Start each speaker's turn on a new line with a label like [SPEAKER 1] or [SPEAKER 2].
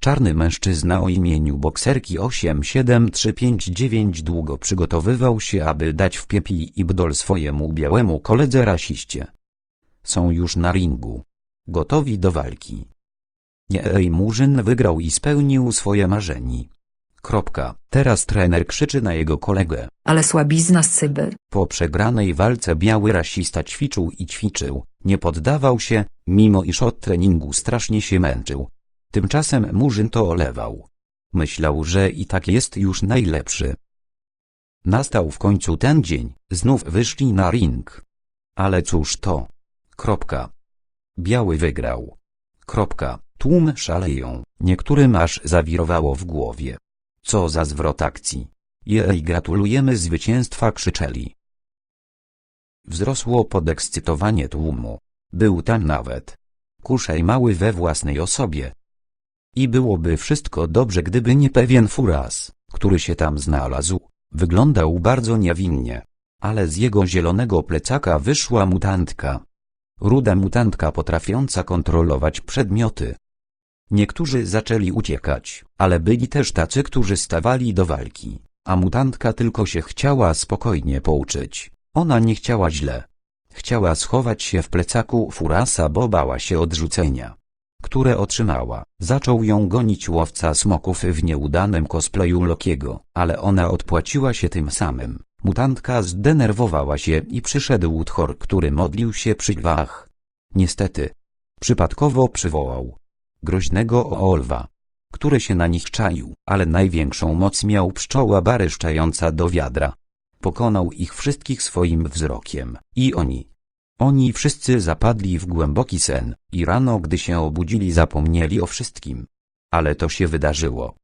[SPEAKER 1] Czarny mężczyzna o imieniu Bokserki 87359 długo przygotowywał się, aby dać w piepi i bdol swojemu białemu koledze rasiście. Są już na ringu. Gotowi do walki. Jej Murzyn wygrał i spełnił swoje marzenie. Kropka. Teraz trener krzyczy na jego kolegę.
[SPEAKER 2] Ale słabizna z cyber.
[SPEAKER 1] Po przegranej walce biały rasista ćwiczył i ćwiczył, nie poddawał się, mimo iż od treningu strasznie się męczył. Tymczasem Murzyn to olewał. Myślał, że i tak jest już najlepszy. Nastał w końcu ten dzień, znów wyszli na ring. Ale cóż to? Kropka. Biały wygrał. Kropka. Tłum szaleją, niektórym aż zawirowało w głowie. Co za zwrot akcji. Jej gratulujemy zwycięstwa krzyczeli. Wzrosło podekscytowanie tłumu. Był tam nawet kuszej mały we własnej osobie. I byłoby wszystko dobrze gdyby nie pewien furas, który się tam znalazł. Wyglądał bardzo niewinnie. Ale z jego zielonego plecaka wyszła mutantka. Ruda mutantka potrafiąca kontrolować przedmioty. Niektórzy zaczęli uciekać, ale byli też tacy, którzy stawali do walki, a mutantka tylko się chciała spokojnie pouczyć. Ona nie chciała źle. Chciała schować się w plecaku Furasa, bo bała się odrzucenia, które otrzymała. Zaczął ją gonić łowca smoków w nieudanym cosplayu Lokiego, ale ona odpłaciła się tym samym. Mutantka zdenerwowała się i przyszedł Thor, który modlił się przy drzwiach. Niestety, przypadkowo przywołał groźnego Olwa, który się na nich czaił, ale największą moc miał pszczoła baryszczająca do wiadra. Pokonał ich wszystkich swoim wzrokiem, i oni. Oni wszyscy zapadli w głęboki sen, i rano gdy się obudzili zapomnieli o wszystkim. Ale to się wydarzyło.